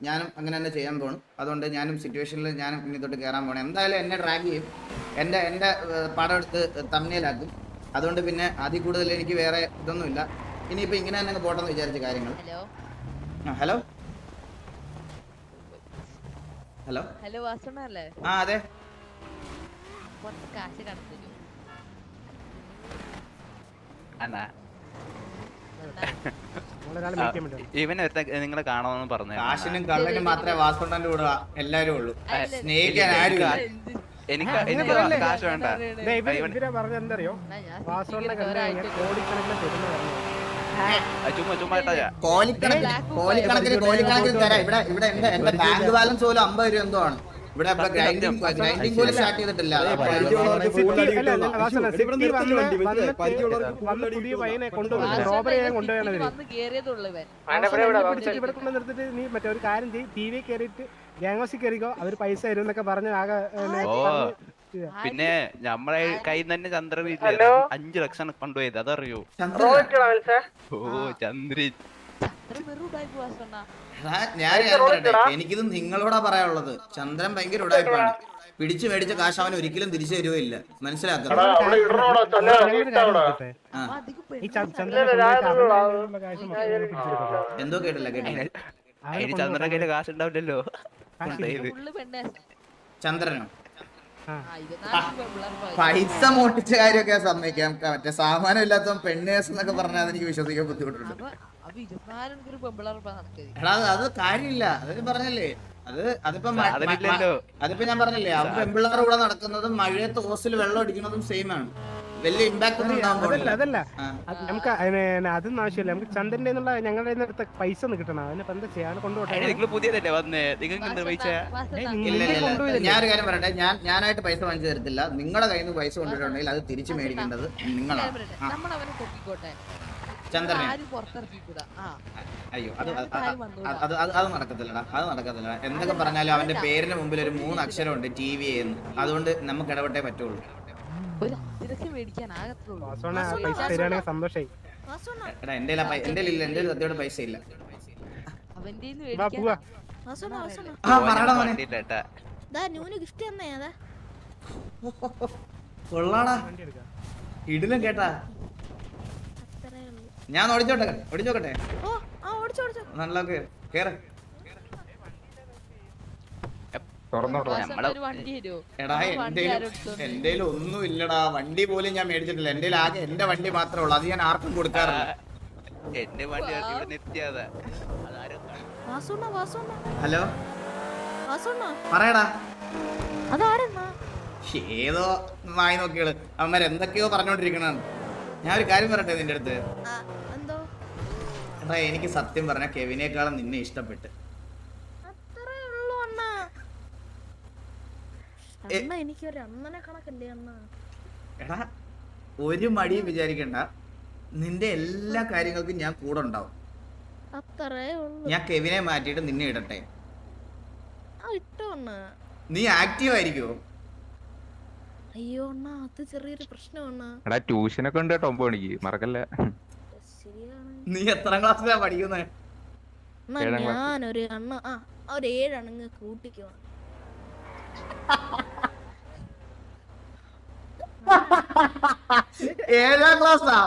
ഞാനും അങ്ങനെ തന്നെ ചെയ്യാൻ പോകണം അതുകൊണ്ട് ഞാനും സിറ്റുവേഷനിൽ ഞാനും ഇനി തൊട്ട് കയറാൻ പോകണം എന്തായാലും എന്നെ ട്രാക്ക് ചെയ്യും. എന്റെ എന്റെ പടം എടുത്ത് തമ്മിലാക്കും അതുകൊണ്ട് പിന്നെ അതിൽ കൂടുതൽ എനിക്ക് വേറെ ഇതൊന്നുമില്ല. ഇനിയിപ്പോൾ ഇങ്ങനെ തന്നെ പോട്ടെന്ന് വിചാരിച്ച കാര്യങ്ങൾ. ഹലോ? ഹലോ? ഹലോ? ഹലോ വാസണ അല്ലേ ആ അതെ. കുറച്ച് കാശ് കടത്തിരുന്നു തരൂ അണ്ണാ നമ്മളൊരാളെ മീറ്റ് ചെയ്യാൻ വേണ്ടി ഇവൻ നിങ്ങളെ കാണാമെന്ന് പറഞ്ഞു. കാശിനും കള്ളനും മാത്രമേ വാസ്കൊണ്ടന്റെ കൂടെ എല്ലാവരും ഉള്ളൂ. സ്നേഹിക്കാൻ എനിക്ക് എനിക്ക്? കാശ് വേണ്ട. പറയണേ? ദേ, ഇവർ ഇവൻ- ഇവരെ പറഞ്ഞ എന്തറിയോ? എന്നാ ഞാൻ വാസോണിനെ സിറ്റിക്ക് കണ്ടു കഴിഞ്ഞാൽ ഒരാഴ്ച കോടിക്കണക്കിന് തരുന്ന പറഞ്ഞു ആ, ചുമ്മാ ചുമ്മാ ഇട്ടാ കോലിക്കണക്കിന് കോലിക്കണക്കിന് കോലിക്കണക്കിന് തരാം. ഇവിടെ ഇവിടെ എന്റെ എന്റെ ബാങ്ക് ബാലൻസ് പോലും അമ്പത് രൂപ എന്തോ ആണ്. ഇവിടെ ഗ്രൈൻഡിങ് ഗ്രൈൻഡിങ് പോലും സ്റ്റാർട്ട് ചെയ്തിട്ടില്ല. പുതിയ പയ്യനെ കൊണ്ടുവന്നു റോബറി ഇവിടെ കൊണ്ട് നിർത്തിട്ട് നീ മറ്റേ ഒരു കാര്യം ചെയ്യ്. ടി വി കയറിയിട്ട് ഗ്യാങ് കയറിക്കോ അവർ പൈസ തരും എന്നൊക്കെ പറഞ്ഞ് ആകെ പിന്നെ നമ്മളെ കയ്യിൽ നിന്ന് തന്നെ ചന്ദ്രൻ അഞ്ചു ലക്ഷം കൊണ്ടുപോയത്. അതറിയോ? ഓ ചന്ദ്രൻ. ഞാൻ പറയട്ടെ? എനിക്കിത് നിങ്ങളോടാ പറയാനുള്ളത്. ചന്ദ്രൻ ഭയങ്കര ഉടായ്പാണ്. പിടിച്ചു മേടിച്ച കാശ് അവൻ ഒരിക്കലും തിരിച്ചു തരുകയില്ല മനസ്സിലാക്കണം പിടിച്ചെടുക്കും. എന്തോ കേട്ടില്ല കേട്ടില്ല. ചന്ദ്രന്റെ കയ്യിൽ കാശ് ഉണ്ടാവില്ലല്ലോ ചന്ദ്രനോ? പൈസ മോട്ടിച്ച കാര്യമൊക്കെ ഞാൻ സമ്മതിക്കാം. മറ്റേ സാമാനം ഇല്ലാത്ത പെണ്ണേസ് എന്നൊക്കെ പറഞ്ഞാൽ എനിക്ക് വിശ്വസിക്കാൻ ബുദ്ധിമുട്ടുണ്ട്. എടാ അത് കാര്യമില്ല. അത് പറഞ്ഞല്ലേ അത് അതിപ്പോ അതിപ്പോ ഞാൻ പറഞ്ഞില്ലേ അവൻ പെമ്പിള്ളാരുടെ കൂടെ നടക്കുന്നതും മഴയത്ത് ഹോസ്റ്റലിൽ വെള്ളം അടിക്കുന്നതും സെയിം ആണ്. വലിയ ഇമ്പാക്ട് ഒന്നും അതല്ല അതല്ല നമുക്ക് അതൊന്നും ആവശ്യമില്ല. നമുക്ക് ചന്ദ്രന്റെ എന്നുള്ള ഞങ്ങളുടെ പൈസ ഒന്ന് കിട്ടണം. അതിനിപ്പോ എന്താ ചെയ്യാൻ? ഞാനൊരു കാര്യം പറയട്ടെ. ഞാൻ ഞാനായിട്ട് പൈസ വാങ്ങിച്ചു തരത്തില്ല. നിങ്ങളുടെ കയ്യിൽ നിന്ന് പൈസ കൊണ്ടിട്ടുണ്ടെങ്കിൽ അത് തിരിച്ചു മേടിക്കേണ്ടത് നിങ്ങളാണ്. ചന്ദ്രനെ അയ്യോ അത് അത് അത് നടക്കത്തില്ലടാ അത് നടക്കത്തില്ലടാ. എന്തൊക്കെ പറഞ്ഞാലും അവന്റെ പേരിന് മുമ്പിൽ ഒരു മൂന്ന് അക്ഷരമുണ്ട് ടി വി എന്ന്. അതുകൊണ്ട് നമുക്ക് ഇടപെട്ടേ പറ്റുള്ളൂ. എടാ എന്റെ ഇല്ല എന്റെ ഇല്ല എന്റെ സത്യമായിട്ട് പൈസ ഇല്ല. കൊള്ളാടാ. ഇടിലും കേട്ടാ. ഞാൻ ഓടിച്ചോട്ടെ ഓടിച്ചോക്കട്ടെ. നല്ല കേറ്. എടാ എന്റെ ഒന്നും ഇല്ലടാ വണ്ടി പോലും ഞാൻ മേടിച്ചിട്ടില്ല. എന്റെ ആകെ എന്റെ വണ്ടി മാത്രമേ ഉള്ളൂ. അത് ഞാൻ ആർക്കും കൊടുക്കാറില്ല. എന്റെ വണ്ടി ഇവിടെ നിർത്തിയതാ. ഹലോ? പറയടാ. ഏതോ നായി നോക്കിയാൾ അവന്മാർ എന്തൊക്കെയോ പറഞ്ഞോണ്ടിരിക്കണാണ് ഞാൻ ഒരു കാര്യം പറയട്ടെ നിന്റെ അടുത്ത്? ആ, എനിക്ക് സത്യം പറഞ്ഞ കെവിനേക്കാളും നിന്നെ ഇഷ്ടപ്പെട്ട്. അത്രേ ഉള്ളൂ അണ്ണ. അണ്ണ എനിക്കൊരു അണ്ണനെ കണക്കല്ലേ അണ്ണ. എടാ ഒരു മടിയും വിചാരിക്കണ്ട. നിന്റെ എല്ലാ കാര്യങ്ങൾക്കും ഞാൻ കൂടെ ഉണ്ടാവും. അത്രേ ഉള്ളൂ. ഞാൻ കെവിനെ മാറ്റിയിട്ട് നിന്നെ ഇടട്ടെ. അണ്ണ. നീ ആക്റ്റീവ് ആയിരിക്കുമോ അയ്യോ അണ്ണ അത് ചെറിയൊരു പ്രശ്നമാണ്. എടാ ട്യൂഷനൊക്കെ ഉണ്ട് കേട്ടോ ഒമ്പത് മണിക്ക്. മറക്കല്ലേ? ശരിയാണ്. നീ എത്ര ക്ലാസ്സിലാ പഠിക്കുന്നേ? ഞാൻ. ഞാനൊരു അണ്ണ ആ ഒരു ഏഴണങ്ങ് കൂട്ടിക്കോ. ഏഴാം ക്ലാസ്സാ?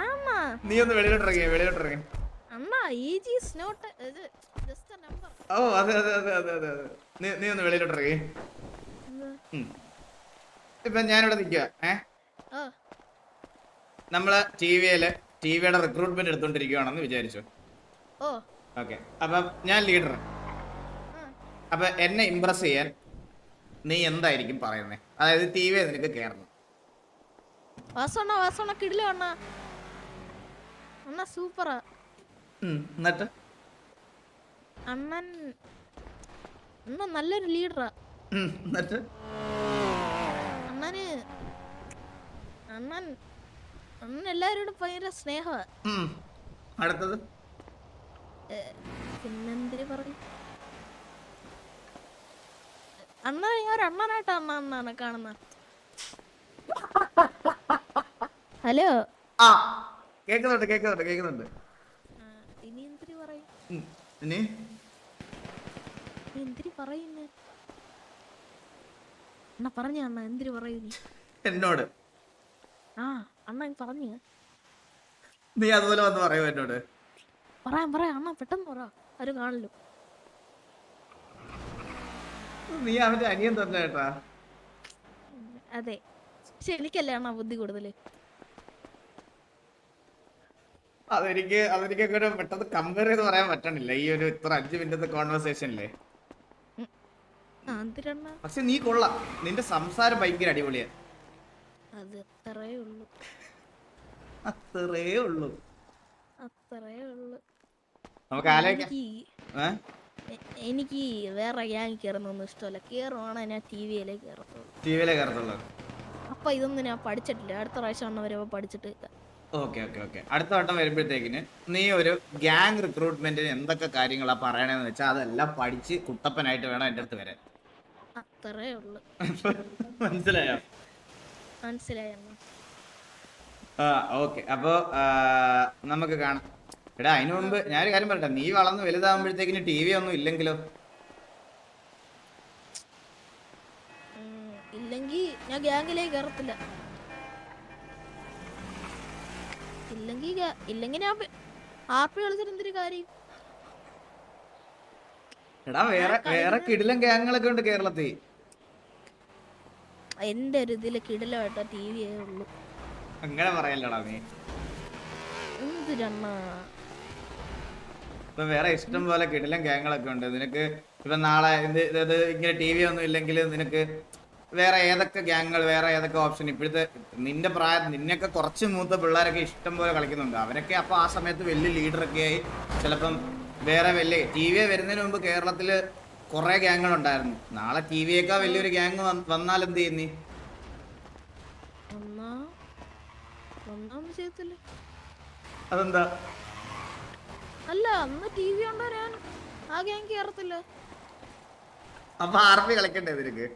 ആമാ നീ ഒന്ന് വെളിയിലോട്ടിറങ്ങി വെളിയിലോട്ടിറങ്ങി അണ്ണ ഈജി ഇസ് നോട്ട് ഇത് ജസ്റ്റ് നമ്പർ ഓ അതെ അതെ അതെ അതെ അതെ അതെ. നീ നീ ഒന്ന് വെളിയിലോട്ടിറങ്ങി. ഇപ്പൊ ഞാനിവിടെ നിൽക്കുക ഏ? നമ്മൾ ടി വിയിൽ ടി വിയുടെ റിക്രൂട്ട്മെന്റ് എടുത്തോണ്ടിരിക്കുകയാണെന്ന് വിചാരിച്ചു ഓക്കെ അപ്പം ഞാൻ ലീഡർ അപ്പൊ എന്നെ ഇംപ്രസ് ചെയ്യാൻ നീ എന്തായിരിക്കും പറയുന്നത് അതായത് ടി വി നിനക്ക് കേറണം. വാസോണ്ണ വാസോണ്ണ കിടില അണ്ണ. സൂപ്പറാ എന്നിട്ട്? അണ്ണൻ അണ്ണ നല്ലൊരു ലീഡറാ എന്നിട്ട്? അണ്ണന് അണ്ണൻ അണ്ണൻ എല്ലാവരോടും ഭയങ്കര സ്നേഹമാ അടുത്തത്? പിന്നെന്തിന് പറയും? അണ്ണൻ ഞാൻ ഒരു അണ്ണനായിട്ട് അണ്ണ അണ്ണാണ് കാണുന്ന. ഹലോ? ആ കേക്കുന്നുണ്ട് കേക്കുന്നുണ്ട് കേക്കുന്നുണ്ട്. ഇനി എന്തിരി പറയും? ഇനി? എന്തിരി പറയുന്നു? അണ്ണ പറഞ്ഞ അണ്ണ എന്തിരി പറയൂ എന്നോട്? ആ. അണ്ണ പറഞ്ഞു. നീ അതുപോലെ വന്ന് പറയൂ എന്നോട്. പറയാം പറയാം. അണ്ണ പെട്ടെന്ന് പറ. ആരും കാണല്ലോ. നീ അവന്റെ അനിയൻ തന്നെ കേട്ടാ അതെ. പക്ഷെ എനിക്കല്ലേ അണ്ണ ബുദ്ധി കൂടുതൽ? അതെനിക്ക് അതെനിക്ക് ഒരു പെട്ടെന്ന് കമ്പയർ ചെയ്ത് പറയാൻ പറ്റണില്ല. ഈ ഒരു ഇത്ര അഞ്ച് മിനിറ്റത്തെ കോൺവെർസേഷനില്ലേ പക്ഷെ നീ കൊള്ളാം. നിന്റെ സംസാരം ഭയങ്കര അടിപൊളിയാ. അത് അത്രേ ഉള്ളൂ. അത്രേ ഉള്ളൂ. അത്രേ ഉള്ളൂ. നമുക്ക് ആലോചിക്കാം. എനിക്ക് ഏ? എനിക്ക് വേറെ ഗ്യാങ് കയറുന്നൊന്നും ഇഷ്ടമല്ല. കയറുവാണ് ഞാൻ ടി വിയിലേ കയറത്തുള്ളൂ ടി വിയിലെ കയറത്തുള്ളൂ അപ്പൊ ഇതൊന്നും ഞാൻ പഠിച്ചിട്ടില്ല. അടുത്ത പ്രാവശ്യം അണ്ണ വരുമ്പോ പഠിച്ചിട്ട് ഓക്കെ ഓക്കെ ഓക്കെ. അടുത്ത വട്ടം വരുമ്പോഴത്തേക്കിന് നീ ഒരു ഗ്യാങ് റിക്രൂട്ട്മെന്റിന് എന്തൊക്കെ കാര്യങ്ങളാ പറയണേന്ന് വെച്ചാൽ അതെല്ലാം പഠിച്ച് കുട്ടപ്പനായിട്ട് വേണം എന്റെ അടുത്ത് വരാൻ. അത്രേ ഉള്ളൂ. മനസ്സിലായോ? മനസ്സിലായി ഓക്കെ. അപ്പോ നമുക്ക് കാണാം. എടാ അതിനു മുമ്പ് ഞാനൊരു കാര്യം പറയട്ടെ. നീ വളർന്ന് വലുതാകുമ്പോഴത്തേക്കിന് ടി വി ഒന്നും ഇല്ലെങ്കിലോ? ഇല്ലെങ്കിൽ ഞാൻ ഗ്യാങ്ങിലേ കയറത്തില്ല ഇല്ലെങ്കിൽ ഇല്ലെങ്കിൽ ഇല്ലെങ്കി ഞാൻ ആർ പി കളിച്ചിട്ട് എന്തൊരു കാര്യം? എടാ വേറെ വേറെ കിടിലം ഗ്യാങ്ങുകളൊക്കെ ഉണ്ട് കേരളത്തിൽ. എന്റെ ഒരു ഇതിൽ കിടലമായിട്ട് ടി വിയേ ഉള്ളൂ. അങ്ങനെ പറയല്ലടാ നീ. ഇപ്പൊ വേറെ ഇഷ്ടം പോലെ കിടിലം ഗ്യാങ്ങളൊക്കെ ഉണ്ട്. നിനക്ക് ഇപ്പൊ നാളെ ഇത് ഇങ്ങനെ ടി വി ഒന്നും ഇല്ലെങ്കിൽ നിനക്ക് വേറെ ഏതൊക്കെ ഗ്യാങ്ങൾ വേറെ ഏതൊക്കെ ഓപ്ഷൻ? ഇപ്പോഴത്തെ നിന്റെ പ്രായം നിന്നെയൊക്കെ കുറച്ച് മൂത്ത പിള്ളേരൊക്കെ ഇഷ്ടം പോലെ കളിക്കുന്നുണ്ട്. അവരൊക്കെ അപ്പൊ ആ സമയത്ത് വലിയ ഒക്കെ ആയി. ചിലപ്പം വേറെ വലിയ ടി വി വരുന്നതിന് മുമ്പ് കേരളത്തിൽ കുറെ ഗ്യാങ്ങൾ ഉണ്ടായിരുന്നു നാളെ ടി വിയേക്കാൾ വലിയൊരു ഗ്യാങ് വന്നാൽ എന്ത് ചെയ്യുന്നീ ഒന്നാ ചെയ്യത്തില്ല അതെന്താ? അല്ല അന്ന് ടി വി ഉണ്ടോ ഞാൻ ആ ഗ്യാങ് കേറത്തില്ല. അപ്പൊ ആർ പി കളിക്കണ്ടേ നിനക്ക്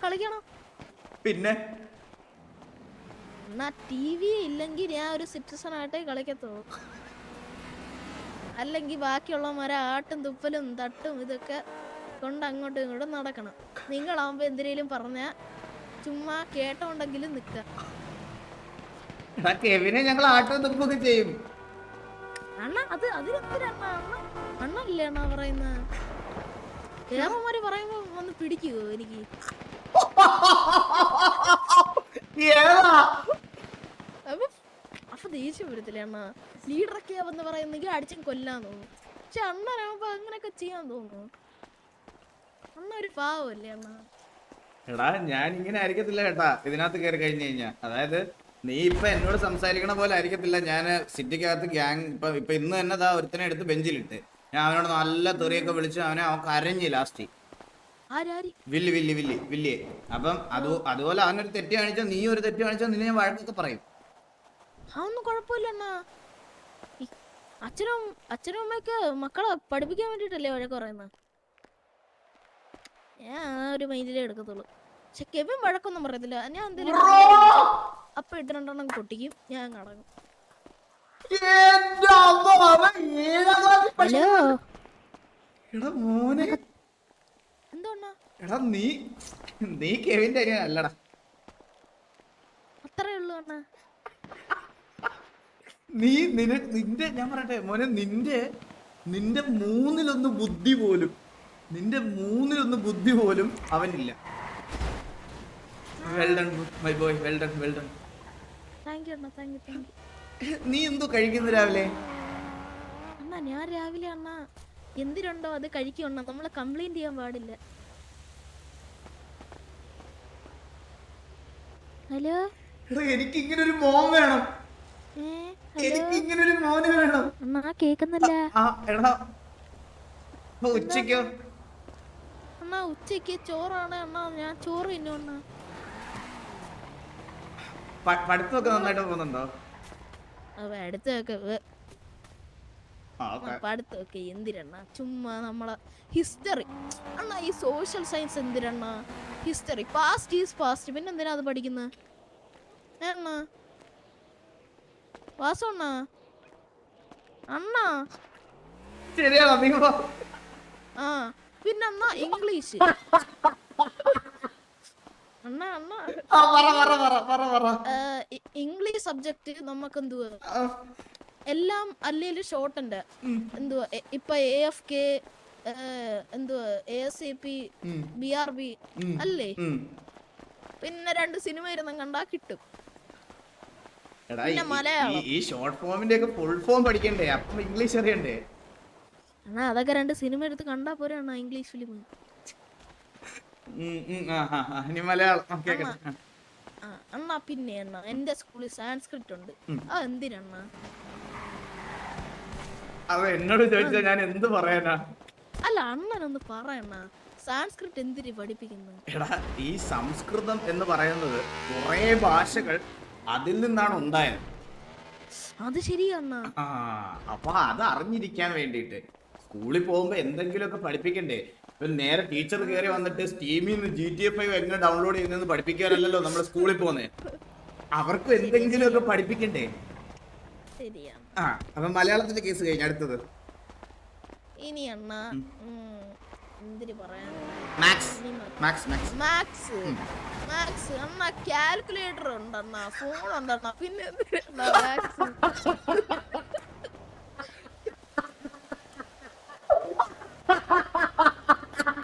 കളിക്കണം. പിന്നെ? എന്നാ ടി വി ഇല്ലെങ്കിൽ ഞാൻ ഒരു സിറ്റിസൺ ആയിട്ടേ കളിക്കത്തുള്ളൂ. അല്ലെങ്കിൽ ബാക്കിയുള്ളവന്മാരെ ആട്ടും തുപ്പലും തട്ടും ഇതൊക്കെ കൊണ്ട് അങ്ങോട്ടും ഇങ്ങോട്ടും നടക്കണം. നിങ്ങളാവുമ്പോ എന്തിനേലും പറഞ്ഞ ചുമ്മാ കേട്ടോണ്ടെങ്കിലും നിക്ക എടാ കെവിനെ ഞങ്ങൾ ആട്ടം നിൽക്കുകയൊക്കെ ചെയ്യും. അണ്ണ അത് അതിനെന്തിനാ അണ്ണ? അണ്ണ അണ്ണല്ലേ അണ്ണ പറയുന്ന? കേരളമാര് പറയുമ്പോ വന്ന് പിടിക്കുവോ എനിക്ക്? ഏതാ? അപ്പൊ അപ്പൊ ദേഷ്യം വരത്തില്ലേ അണ്ണ? ലീഡറൊക്കെ വന്ന് പറയുന്നെങ്കിൽ അടിച്ചും കൊല്ലാൻ തോന്നും. പക്ഷെ അണ്ണനാകുമ്പോ അങ്ങനെയൊക്കെ ചെയ്യാൻ തോന്നുന്നു. അണ്ണ ഒരു പാവല്ലേ അണ്ണ? എടാ ഞാൻ ഇങ്ങനെ ആയിരിക്കത്തില്ല കേട്ടാ ഇതിനകത്ത് കയറി കഴിഞ്ഞു കഴിഞ്ഞാ. അതായത് നീ ഇപ്പൊ എന്നോട് സംസാരിക്കണ പോലെ ആയിരിക്കത്തില്ല. ഞാൻ സിറ്റിക്കകത്ത് ഗ്യാങ് ഇപ്പൊ ഇപ്പൊ ഇന്ന് തന്നെ ദാ ഒരുത്തനെ എടുത്ത് ബെഞ്ചിലിട്ട്. ഞാൻ അവനോട് നല്ല തെറിയൊക്കെ വിളിച്ചു അവനെ അവൻ കരഞ്ഞ് ലാസ്റ്റ് വില്ല് വില്ലി വില്ലി വില്ലി വില്ലിയെ. അപ്പം അത് അതുപോലെ അവനൊരു തെറ്റ് കാണിച്ചോ നീ ഒരു തെറ്റ് കാണിച്ചോ നിന്നെ ഞാൻ വഴക്കൊക്കെ പറയും. അതൊന്നും കുഴപ്പമില്ല എന്നാ. അച്ഛനും അച്ഛനും അമ്മയൊക്കെ മക്കളെ പഠിപ്പിക്കാൻ വേണ്ടിട്ടല്ലേ വഴക്ക് പറയുന്നത് ഞാൻ ആ ഒരു മൈൻഡിലേ എടുക്കത്തുള്ളൂ. പക്ഷെ കെവിൻ വഴക്കൊന്നും പറയത്തില്ല. ഞാൻ എന്തെങ്കിലും അപ്പൊ ഇട്ട് രണ്ടെണ്ണം പൊട്ടിക്കും. ഞാൻ കടങ്ങും ഹലോ? എടാ മോനെ. എന്തോണ്ണ എടാ നീ നീ കെവിന്റെ അനിയൻ അല്ലടാ. അത്രേ ഉള്ളൂ അണ്ണ. നീ നിന നിന്റെ ഞാൻ പറയട്ടെ മോനെ നിന്റെ നിന്റെ മൂന്നിലൊന്ന് ബുദ്ധി പോലും നിന്റെ മൂന്നിലൊന്ന് ബുദ്ധി പോലും അവനില്ല. Well done my boy well done well done thank you അണ്ണ. താങ്ക് യു താങ്ക് യു നീ എന്തോ കഴിക്കുന്നു രാവിലെ? അണ്ണാ ഞാൻ രാവിലെ അണ്ണ എന്തിനുണ്ടോ അത് കഴിക്കണം നമ്മൾ കംപ്ലൈന്റ് ചെയ്യാൻ പാടില്ല. ഹലോ എനിക്ക് ഇങ്ങനെ ഒരു മോൻ വേണം. എനിക്ക് ഇങ്ങനെ ഒരു മോന് വേണം. അണ്ണാ കേക്കുന്നില്ല. ആ എടാ. അപ്പൊ ഉച്ചക്കോ അണ്ണാ ഉച്ചയ്ക്ക് ചോറാണ് അണ്ണാ. ഞാൻ ചോറ് തിന്നു അണ്ണാ. പഠിത്തമൊക്കെ നന്നായിട്ട് പോകുന്നുണ്ടോ? ഓക്കെ. പഠിത്തമൊക്കെ എന്തിരണ്ണ? ചുമ്മാ നമ്മളെ ഹിസ്റ്ററി അണ്ണാ ഈ സോഷ്യൽ സയൻസ് എന്തിരണ്ണ? ഹിസ്റ്ററി പാസ്റ്റ് ഈസ് പാസ്റ്റ് പിന്നെ എന്തിനാ അത് പഠിക്കുന്നത് അണ്ണ? വാസു അണ്ണാ? അണ്ണാ? ആ പിന്നെ അണ്ണ ഇംഗ്ലീഷ്. അണ്ണ അണ്ണ. പറ പറ പറ പറ പറ. ഇംഗ്ലീഷ് സബ്ജക്ട് നമുക്ക് എന്തുവാ? എല്ലാം അല്ലേലും ഷോർട്ട് ഉണ്ട് എന്തുവാ? ഇപ്പൊ എ എഫ് കെ എന്തുവാ? A S C P B R B അല്ലേ? പിന്നെ രണ്ട് സിനിമ ഇരുന്ന് കണ്ടാ കിട്ടും. ഈ- ഷോർട്ട് ഫോമിന്റെ ഒക്കെ ഫുൾ ഫോം പഠിക്കണ്ടേ? അപ്പം ഇംഗ്ലീഷ് അറിയണ്ടേ? അതൊക്കെ രണ്ട് സിനിമ എടുത്ത് കണ്ടാ പോരെ അണ്ണാ ഇംഗ്ലീഷ് ഫിലിം മലയാളം. അണ്ണാ പിന്നെ അണ്ണാ എന്റെ സ്കൂളിൽ സാൻസ്ക്രിറ്റ് ഉണ്ട്. അത് എന്തിനണ്ണാ? അത് എന്നോട് ചോദിച്ചാ ഞാൻ എന്ത് പറയാനാ? അല്ല അണ്ണനൊന്ന് പറയണ്ണ. സാൻസ്ക്രിറ്റ് എന്തിരി പഠിപ്പിക്കുന്നു? എടാ ഈ സംസ്കൃതം എന്ന് പറയുന്നത് കുറേ ഭാഷകൾ അതിൽ നിന്നാണ് ഉണ്ടായത്. അത് ശരിയണ്ണ ആ അപ്പൊ അത് അറിഞ്ഞിരിക്കാൻ വേണ്ടിയിട്ട് സ്കൂളിൽ പോകുമ്പോ എന്തെങ്കിലുമൊക്കെ പഠിപ്പിക്കണ്ടേ? നേരെ ടീച്ചർ കയറി വന്നിട്ട് സ്റ്റീമിൽ നിന്ന് ജി ടി എഫ് എങ്ങനെ ഡൗൺലോഡ് ചെയ്യുന്നതെന്ന് പഠിപ്പിക്കാനല്ലോ നമ്മുടെ സ്കൂളിൽ പോകുന്നത് എന്തെങ്കിലും ഒക്കെ പഠിപ്പിക്കണ്ടേ? ശരിയാണ്. ആ അപ്പൊ മലയാളത്തിന്റെ കേസ് കഴിഞ്ഞ അടുത്തത്. ഇനി അണ്ണ പറയാൻ മാക്സ് അണ്ണ കാൽക്കുലേറ്റർ ഉണ്ടണ്ണ ഫോൺ ഉണ്ടണ്ണ പിന്നെ എന്തിനാ മാത്സ്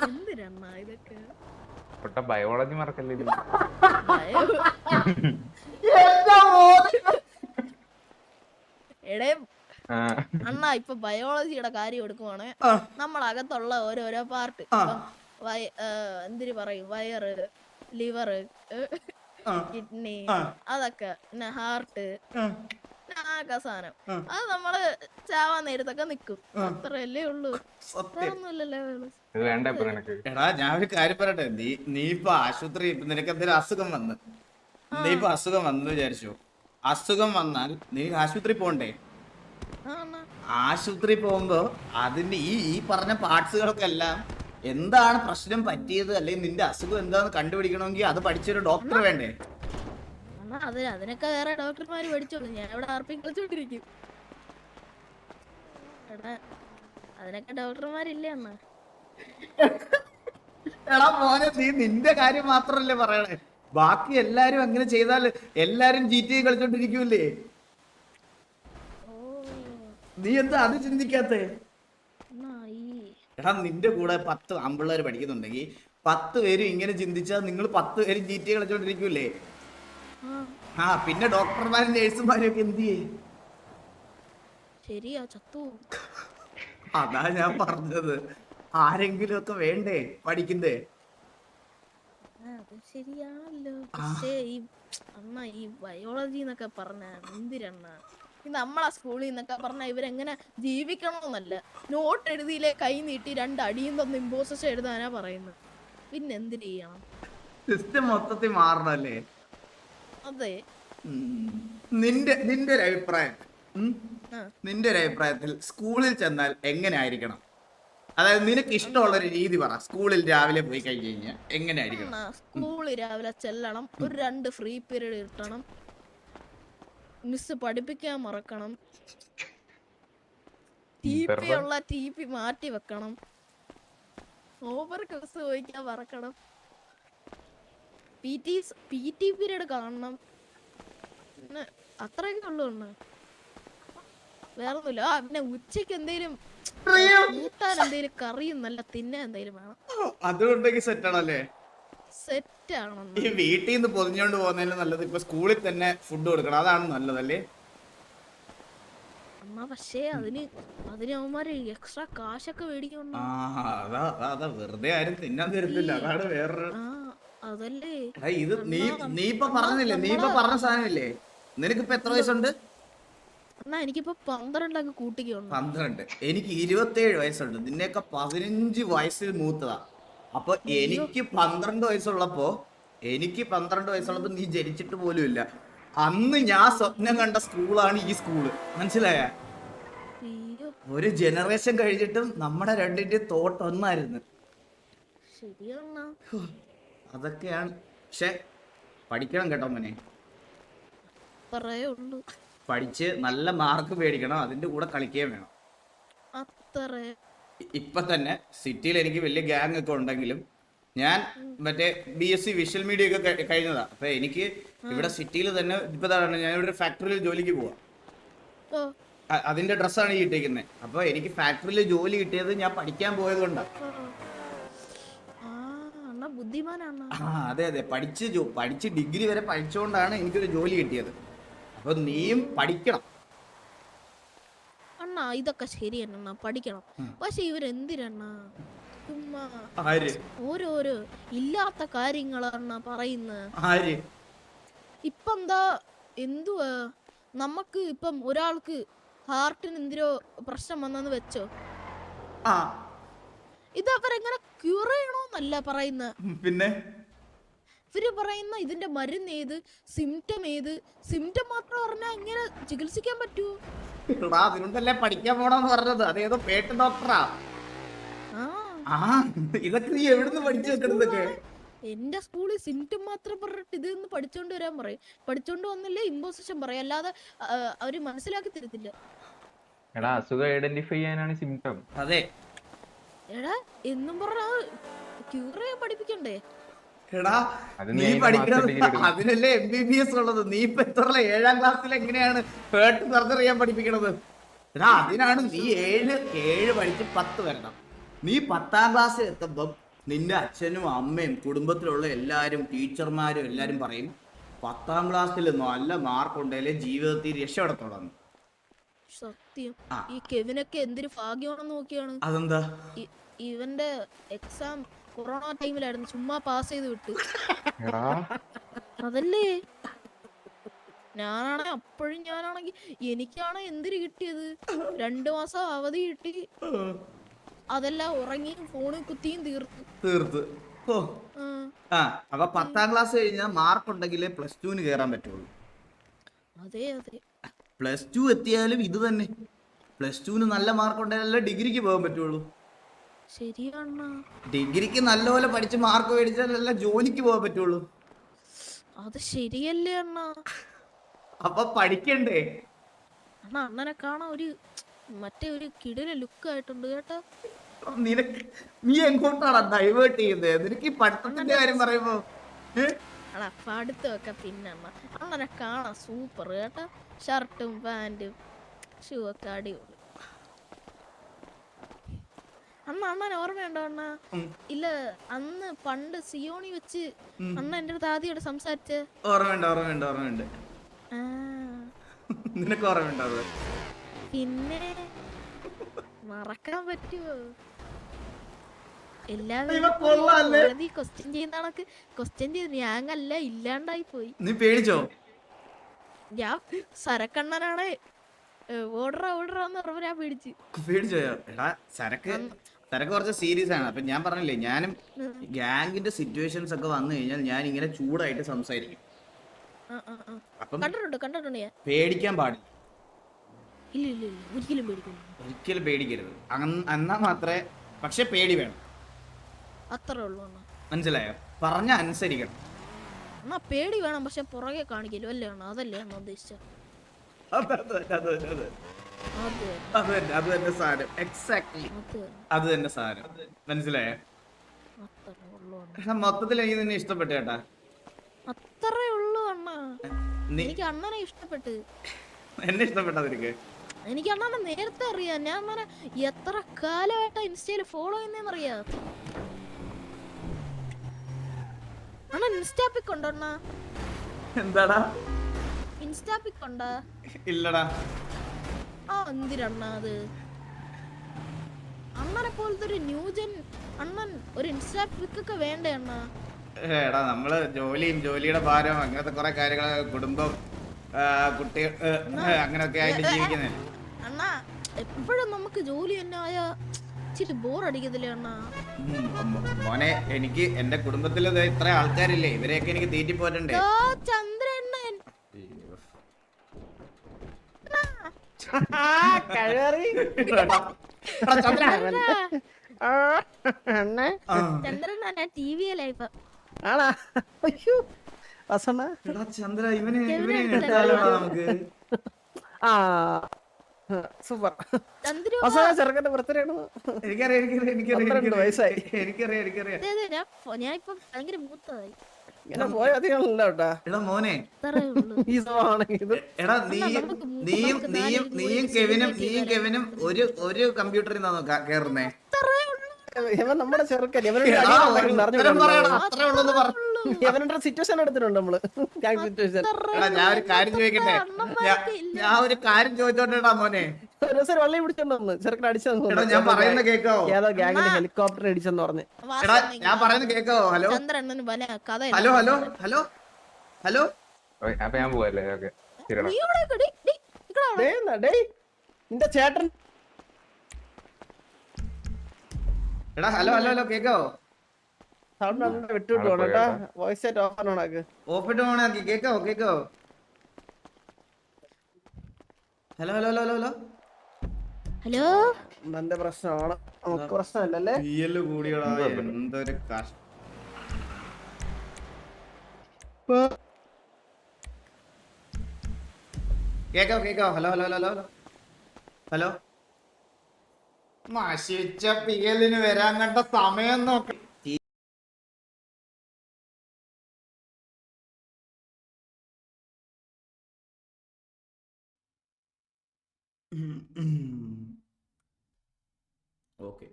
എന്തിനണ്ണ ഇതൊക്കെ പൊട്ട ബയോളജി മറക്കല്ലേ. എടേ അണ്ണ ഇപ്പൊ ബയോളജിയുടെ കാര്യം എടുക്കുവാണ്. നമ്മളകത്തുള്ള ഓരോരോ പാർട്ട് എന്തിന് പറയും? വയറ് ലിവറ് കിഡ്നി അതൊക്കെ. പിന്നെ ഹാർട്ട് ആകെ സാധനം. അത് നമ്മൾ ചാവാൻ നേരത്തൊക്കെ നിക്കും. അത്രയല്ലേ ഉള്ളൂ. എടാ ഞാൻ ഒരു കാര്യം പറയട്ടെ. നീ നീ ഇപ്പൊ ആശുപത്രി നിനക്ക് എന്തെങ്കിലും അസുഖം വന്ന്. നീ ഇപ്പൊ അസുഖം വന്നു വിചാരിച്ചു. അസുഖം വന്നാൽ നീ ആശുപത്രി പോണ്ടേ? ആശുപത്രി പോകുമ്പോ അതിന്റെ ഈ ഈ പറഞ്ഞ പാർട്സുകൾക്കെല്ലാം എന്താണ് പ്രശ്നം പറ്റിയത്? അല്ലെങ്കിൽ നിന്റെ അസുഖം എന്താന്ന് കണ്ടുപിടിക്കണമെങ്കിൽ അത് പഠിച്ചൊരു ഡോക്ടർ വേണ്ടേ? അതിനൊക്കെ വേറെ ഡോക്ടർമാര് പഠിച്ചോളൂ. ഞാൻ ഇവിടെ ആർപ്പി കളിച്ചോണ്ടിരിക്കും. എടാ അതിനൊക്കെ ഡോക്ടർമാരില്ലേ അന്ന്? എടാ മോനെ നീ നിന്റെ കാര്യം മാത്രല്ലേ പറയണേ? ബാക്കി എല്ലാരും അങ്ങനെ ചെയ്താൽ എല്ലാരും ജി ടി കളിച്ചോണ്ടിരിക്കൂലേ നീ എന്താ അത് ചിന്തിക്കാത്തേ? എടാ നിന്റെ കൂടെ പത്ത് ആമ്പിള്ളേർ പഠിക്കുന്നുണ്ടെങ്കിൽ പത്ത് പേരും ഇങ്ങനെ ചിന്തിച്ചാൽ നിങ്ങൾ പത്ത് പേരും ജി ടി കളിച്ചോണ്ടിരിക്കൂലേ ആ. ആ പിന്നെ ഡോക്ടർമാരും നേഴ്സുമാരും ഒക്കെ എന്ത് ചെയ്യേ ശരിയാ ചത്തു അതാ ഞാൻ പറഞ്ഞത്. ആരെങ്കിലും ഒക്കെ വേണ്ടേ പഠിക്കണ്ടേ അത് ശരിയാണല്ലോ. പക്ഷേ ഈ അമ്മ ഈ ബയോളജി എന്നൊക്കെ പറഞ്ഞ എന്തിരണ്ണ? നമ്മളെ സ്കൂളിൽ നിന്നൊക്കെ പറഞ്ഞ ഇവരെങ്ങനെ ജീവിക്കണമെന്നല്ല നോട്ട് എഴുതിയിലെ കൈ നീട്ടി രണ്ട് അടിയും തന്ന് ഇമ്പോസസ് എഴുതാനാ പറയുന്നത്. പിന്നെ എന്തിനു ചെയ്യണം? സിസ്റ്റം മൊത്തത്തിൽ മാറണല്ലേ? അതെ. നിന്റെ നിന്റെ ഒരു അഭിപ്രായം. നിന്റെ ഒരു അഭിപ്രായത്തിൽ സ്കൂളിൽ ചെന്നാൽ എങ്ങനെ ആയിരിക്കണം അതായത് നിനക്ക് ഇഷ്ടമുള്ള ഒരു രീതി പറ. സ്കൂളിൽ രാവിലെ പോയി കഴിഞ്ഞു കഴിഞ്ഞാൽ എങ്ങനെ ആയിരിക്കണം സ്കൂളിൽ രാവിലെ ചെല്ലണം. ഒരു രണ്ട് ഫ്രീ പീരീഡ് കിട്ടണം. മിസ് പഠിപ്പിക്കാൻ മറക്കണം. ടി പി ഉള്ള ടി പി മാറ്റി വെക്കണം. ഓവർ ക്ലാസ് ചോദിക്കാൻ മറക്കണം. P T P T period കാണണം. പിന്നെ അത്രയൊക്കെ ഉള്ളു അണ്ണാ വേറെ ഒന്നുമില്ല ആ പിന്നെ ഉച്ചയ്ക്ക് എന്തേലും കൂട്ടാൻ എന്തേലും കറിയും നല്ല തിന്നാൻ എന്തേലും വേണം. അതുകൊണ്ടെങ്കിൽ സെറ്റ് ആണല്ലേ? സെറ്റ് ആണോ ഈ വീട്ടിൽ നിന്ന് പൊതിഞ്ഞോണ്ട് പോകുന്നതിന് നല്ലത് ഇപ്പൊ സ്കൂളിൽ തന്നെ ഫുഡ് കൊടുക്കണം. അതാണ് നല്ലതല്ലേ? അമ്മ പക്ഷേ അതിന് അതിന് അവന്മാര് എക്സ്ട്രാ കാശൊക്കെ മേടിക്കണം ആ അതാ അതാ അതാ വെറുതെ ആരും തിന്നാൻ തരത്തില്ല. അതാണ് വേറൊരു ആ അതല്ലേ? എടാ, ഇത് നീ നീ ഇപ്പൊ പറഞ്ഞില്ലേ? നീ ഇപ്പൊ പറഞ്ഞ സാധനമില്ലേ? നിനക്കിപ്പോ എത്ര വയസ്സുണ്ട്? എന്നാ എനിക്കിപ്പോ പന്ത്രണ്ടൊക്കെ കൂട്ടിക്കുണ്ട് പന്ത്രണ്ട്. എനിക്ക് ഇരുപത്തേഴ് വയസ്സുണ്ട്. നിന്നെയൊക്കെ പതിനഞ്ച് വയസ്സിൽ മൂത്തതാ. അപ്പൊ എനിക്ക് പന്ത്രണ്ട് വയസ്സുള്ളപ്പോ എനിക്ക് പന്ത്രണ്ട് വയസ്സുള്ളപ്പോ നീ ജനിച്ചിട്ട് പോലും ഇല്ല. അന്ന് ഞാൻ സ്വപ്നം കണ്ട സ്കൂളാണ് ഈ സ്കൂൾ. മനസ്സിലായ? ഒരു ജനറേഷൻ കഴിഞ്ഞിട്ടും നമ്മുടെ രണ്ടിന്റെ തോട്ട് ഒന്നായിരുന്നു. അതൊക്കെയാണ്. പക്ഷെ പഠിക്കണം കേട്ടോ മോനെ. ഉള്ളൂ. പഠിച്ച് നല്ല മാർക്ക് മേടിക്കണം അതിന്റെ കൂടെ കളിക്കുകയും വേണം. അത്രേ. ഇപ്പൊ തന്നെ സിറ്റിയിൽ എനിക്ക് വലിയ ഗ്യാങ് ഒക്കെ ഉണ്ടെങ്കിലും ഞാൻ മറ്റേ B S C visual media ഒക്കെ കഴിഞ്ഞതാ. അപ്പൊ എനിക്ക് ഇവിടെ സിറ്റിയിൽ തന്നെ ഇപ്പൊ ഞാൻ ഇവിടെ ഒരു ഫാക്ടറിയിൽ ജോലിക്ക് പോവാ. അതിന്റെ ഡ്രസ്സാണ് ഈ ഇട്ടേക്കുന്നത് അപ്പൊ എനിക്ക് ഫാക്ടറിയിൽ ജോലി കിട്ടിയത് ഞാൻ പഠിക്കാൻ പോയത് കൊണ്ടാ. ഓ, ഓ. ആ അണ്ണ ബുദ്ധിമാനാണ്. അതെ അതെ. പഠിച്ച് പഠിച്ച് ഡിഗ്രി വരെ പഠിച്ചുകൊണ്ടാണ് എനിക്കൊരു ജോലി കിട്ടിയത്. അപ്പൊ നീയും പഠിക്കണം. അണ്ണ ഇതൊക്കെ ശരിയാണ് അണ്ണാ പഠിക്കണം. പക്ഷെ ഇവരെന്തിരണ്ണാ? ചുമ്മാ ഓരോരോ ഇല്ലാത്ത കാര്യങ്ങളാണ് പറയുന്നത് ഇപ്പം എന്താ എന്തുവാ? നമുക്ക് ഇപ്പം ഒരാൾക്ക് ഹാർട്ടിന് എന്തിനോ പ്രശ്നം വന്നെന്ന് വെച്ചോ? ഇത് അവരെങ്ങനെ ക്യൂർ ചെയ്യണോന്നല്ല പറയുന്നത് പിന്നെ? ഇവർ പറയുന്ന ഇതിന്റെ മരുന്ന് ഏത്? സിംറ്റം ഏത്? സിംറ്റം മാത്രം പറഞ്ഞാൽ എങ്ങനെ ചികിത്സിക്കാൻ പറ്റുമോ എടാ അതിനുണ്ടല്ലേ പഠിക്കാൻ പോണെന്ന് പറഞ്ഞത്. അതേതോ പേട്ട് ഡോക്ടറാ. ആ. ഇതൊക്കെ നീ എവിടുന്ന് പഠിച്ചു വെക്കണതൊക്കെ എന്റെ സ്കൂളിൽ സിംറ്റം മാത്രം പറഞ്ഞിട്ട് ഇത് ഒന്ന് പഠിച്ചോണ്ട് വരാൻ പറയും. പഠിച്ചോണ്ട് വന്നില്ലേ ഇമ്പോസിഷൻ പറയും. അല്ലാതെ അവർ മനസ്സിലാക്കി തരത്തില്ല. എടാ അസുഖം ഐഡന്റിഫൈ ചെയ്യാനാണ് സിംറ്റം അതെ. എടാ എന്നും പറഞ്ഞ ക്യൂർ ചെയ്യാൻ പഠിപ്പിക്കണ്ടേ? എടാ നീ പഠിക്കണത്. അതിനല്ലേ എം ബി ബി എസ് ഉള്ളത്. നീ ഇപ്പൊ എത്ര ഏഴാം ക്ലാസ്സിൽ എങ്ങനെയാണ് പേട്ട് സർജറി ചെയ്യാൻ പഠിപ്പിക്കണത്? എടാ അതിനാണ് നീ ഏഴ് ഏഴ് പഠിച്ച് പത്ത് വരണം. നീ പത്താം ക്ലാസ്സിൽ എത്തുമ്പം നിന്റെ അച്ഛനും അമ്മയും കുടുംബത്തിലുള്ള എല്ലാവരും ടീച്ചർമാരും എല്ലാരും പറയും പത്താം ക്ലാസ്സിൽ നല്ല മാർക്ക് ഉണ്ടെങ്കിലേ ജീവിതത്തിൽ രക്ഷപ്പെടത്തോളാം സത്യം. ഈ കെവിനൊക്കെ എന്തൊരു ഭാഗ്യമാണെന്ന് നോക്കിയാണ്. അതെന്താ? ഇവന്റെ എക്സാം കൊറോണ ടൈമിലായിരുന്നു ചുമ്മാ പാസ് ചെയ്ത് വിട്ടു. അതല്ലേ? ഞാനാണെ അപ്പോഴും ഞാനാണെങ്കിൽ എനിക്കാണ് എന്തിനു കിട്ടിയത്? രണ്ടു മാസം അവധി കിട്ടി. അതെല്ലാം ഉറങ്ങിയും ഫോണിൽ കുത്തിയും തീർത്തു. തീർത്ത്. ഓ ആ, അപ്പൊ പത്താം ക്ലാസ് കഴിഞ്ഞാൽ മാർക്ക് ഉണ്ടെങ്കിലേ പ്ലസ് ടുവിന് കേറാൻ പറ്റുള്ളൂ. അതെ അതെ. പ്ലസ് ടു എത്തിയാലും ഇത് തന്നെ. പ്ലസ് ടുവിന് നല്ല മാർക്ക് ഉണ്ടെങ്കിലല്ലേ ഡിഗ്രിക്ക് പോകാൻ പറ്റുള്ളൂ. ഡിഗ്രിക്ക് നല്ലപോലെ പഠിച്ച് മാർക്ക് മേടിച്ചാലല്ല ജോലിക്ക് പോകാൻ പറ്റുള്ളൂ. അത് ശരിയല്ലേ അണ്ണ? അപ്പൊ പഠിക്കണ്ടേ? അണ്ണ അണ്ണനെ കാണാൻ ഒരു മറ്റേ ഒരു കിടില ലുക്ക് ആയിട്ടുണ്ട് കേട്ടോ. നിനക്ക് നീ എങ്ങോട്ടാണ് ഡൈവേർട്ട് ചെയ്യുന്നത്? നിനക്ക് ഈ പഠിത്തത്തിന്റെ കാര്യം പറയുമ്പോ? അണ്ണാ പഠിത്തമൊക്കെ പിന്നെ അങ്ങനെ അണ്ണനെ കാണാൻ സൂപ്പർ കേട്ടോ. ഷർട്ടും പാന്റും ഷൂ ഒക്കെ അടിപൊളി. അണ്ണ അണ്ണൻ ഓർമ്മയുണ്ടോ അണ്ണ? ഇല്ല അന്ന് പണ്ട് സിയോണി വെച്ച് അണ്ണ എന്റെ അടുത്ത് ആദ്യമായിട്ട് സംസാരിച്ച്. ഓർമ്മയുണ്ട് ഓർമ്മയുണ്ട് ഓർമ്മയുണ്ട്. നിനക്ക് ഓർമ്മയുണ്ടോ അത്? പിന്നെ മറക്കാൻ പറ്റുമോ? എല്ലാവരും ക്വസ്റ്റ്യൻ ചെയ്യുന്ന കണക്ക്. ക്വസ്റ്റ്യൻ ചെയ്ത് ഞാങ്ങല്ല ഇല്ലാണ്ടായി പോയി. നീ പേടിച്ചോ? ഞാൻ സരക്കണ്ണനാണ്. ഓർഡർ ഓർഡർ എന്ന് പറഞ്ഞപ്പോ ഞാൻ പിടിച്ച്. പേടിച്ചോയോ എടാ സരക്ക് സരക്ക് കുറച്ച് സീരിയസ് ആണ്. അപ്പൊ ഞാൻ പറഞ്ഞില്ലേ ഞാനും ഗാങ്ങിന്റെ സിറ്റുവേഷൻസ് ഒക്കെ വന്നു കഴിഞ്ഞാൽ ഞാൻ ഇങ്ങനെ ചൂടായിട്ട് സംസാരിക്കും. അപ്പം പേടിക്കാൻ പാടില്ല ഒരിക്കലും പേടിക്കരുത്. എന്നാ മാത്രമേ പക്ഷെ പേടി വേണം. അത്രേ ഉള്ളൂ മനസ്സിലായോ? പറഞ്ഞ അനുസരിക്കണം. അണ്ണാ പേടി വേണം പക്ഷെ പുറകെ കാണിക്കലും അല്ലേ അതല്ലേ ഉദ്ദേശിച്ചത്? അത് തന്നെ, അത് തന്നെ, സാധനം എക്സാക്ട്ലി അത് തന്നെ, സാധനം മനസ്സിലായോ? അണ്ണ. മൊത്തത്തിൽ എനിക്ക് നിന്നെ ഇഷ്ടപ്പെട്ടു കേട്ടാ. അത്രേ ഉള്ളൂ അണ്ണ. എനിക്ക് അണ്ണനെ ഇഷ്ടപ്പെട്ട്. എന്നെ ഇഷ്ടപ്പെട്ട നിനക്ക് എനിക്ക് അണ്ണനെ നേരത്തെ അറിയാം. ഞാൻ അണ്ണനെ എത്ര കാലമായിട്ടാ ഇൻസ്റ്റയിൽ ഫോളോ ചെയ്യുന്നതെന്നറിയാ അണ്ണൻ ഇൻസ്റ്റാപ്പിക് ഉണ്ടോ അണ്ണ? എന്താടാ? ഇൻസ്റ്റാപ്പിക് ഉണ്ടോ? ഇല്ലടാ. ആ എന്തിനണ്ണ അത്? അണ്ണനെ പോലത്തെ ഒരു ന്യൂജൻ അണ്ണൻ ഒരു ഇൻസ്റ്റാ ഒക്കെ വേണ്ടേ അണ്ണ? എടാ നമ്മൾ ജോലിയും ജോലിയുടെ ഭാരം അങ്ങനത്തെ കുറെ കാര്യങ്ങൾ കുടുംബം കുട്ടികൾ ഏ, അങ്ങനെയൊക്കെ ആയിട്ട് ജീവിക്കുന്നേ. അണ്ണ എപ്പോഴും നമുക്ക് ജോലി തന്നെ ആയ ഇച്ചിരി ബോർ അടിക്കത്തില്ലേ അണ്ണ മോനെ എനിക്ക് എന്റെ കുടുംബത്തിൽ ഇത്ര ആൾക്കാരില്ലേ ഇവരെയൊക്കെ എനിക്ക് തീറ്റി പോറ്റണ്ടേ ഓ ആണാ. അയ്യോ വസണ്ണ. എടാ ചന്ദ്ര ഇവനെ ഇവനെ. നമുക്ക്? ആ സൂപ്പർ. ചെറുക്കന്റെ എനിക്കറിയാം എനിക്കറിയാം എനിക്കറിയാം എനിക്കറിയാം. വയസ്സായി. എനിക്കറിയാം എനിക്കറിയാം. ഞാൻ ഇപ്പൊ ഭയങ്കര മൂത്തതായി. ഇങ്ങനെ പോയ അധികമല്ല കേട്ടാ. എടാ മോനെ. അത്രേ ഈ എടാ നീ നീയും നീയും നീയും കെവിനും നീയും കെവിനും ഒരു ഒരു കമ്പ്യൂട്ടറിൽ നിന്നാണോ കേറുന്നേ. അത്രേ ഉള്ളൂ. ഇവൻ നമ്മുടെ ചെറുക്കൻ അടി അറിഞ്ഞു പറയടാ, അത്രേ ഉള്ളൂന്ന് പറ. ഇവനുടെ സിറ്റുവേഷൻ എടുത്തിട്ടുണ്ട് നമ്മൾ. സിറ്റുവേഷൻ എടാ ഞാൻ ഒരു കാര്യം ചോദിക്കട്ടെ? ഞാൻ- ഒരു കാര്യം ചോദിച്ചോട്ടെടാ മോനെ. ഒരു ദിവസം വള്ളി പിടിച്ചോണ്ട് വന്ന്. ചെറുക്കൻ അടിച്ചെന്ന് എടാ ഞാൻ പറയുന്ന കേക്കോ? ഏതോ ഗ്യാങ്ങിന്റെ ഹെലികോപ്റ്റർ അടിച്ചെന്ന് പറഞ്ഞു. എടാ ഞാൻ പറയുന്ന കേക്കോ? ഹലോ? ചന്ദ്രണ്ണന് പല കഥ ഹലോ ഹലോ ഹലോ ഹലോ? അപ്പൊ ഞാൻ പോവല്ലേ? ഓക്കെ ഡേയ് നിന്റെ ചേട്ടൻ എടാ ഹലോ ഹലോ ഹലോ കേക്കാവോ സൗണ്ട് വിട്ടുവിട്ട് പോണം കേട്ടാ. വോയിസ് സെറ്റ് ഓഫ് ആണോണാക്ക് ഓപ്പിട്ട് പോണാക്കി കേക്കാവോ കേക്കാവോ hello hello hello hello hello? Hello എന്റെ പ്രശ്നമാണ് നമുക്ക് പ്രശ്നമില്ലല്ലേ തീയൽ കൂടിയടാ എന്തൊരു കഷ്ടം കേക്കാവോ കേക്കാവോ hello hello hello hello hello hello? നശിച്ച പിയലിന് വരാൻ കണ്ട സമയം നോക്കി okay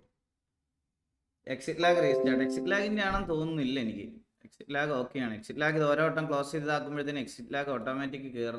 exit lag restart exit ലാഗിന്റെ ആണെന്ന് തോന്നുന്നില്ല എനിക്ക്. എക്സിറ്റ് ലാഗ് ഓക്കെയാണ് എക്സിറ്റ് ലാഗ് ഇത് ഓരോ വട്ടം ക്ലോസ് ചെയ്താക്കുമ്പോഴത്തേന് എക്സിറ്റ് ലാഗ് ഓട്ടോമാറ്റിക് കയറുന്ന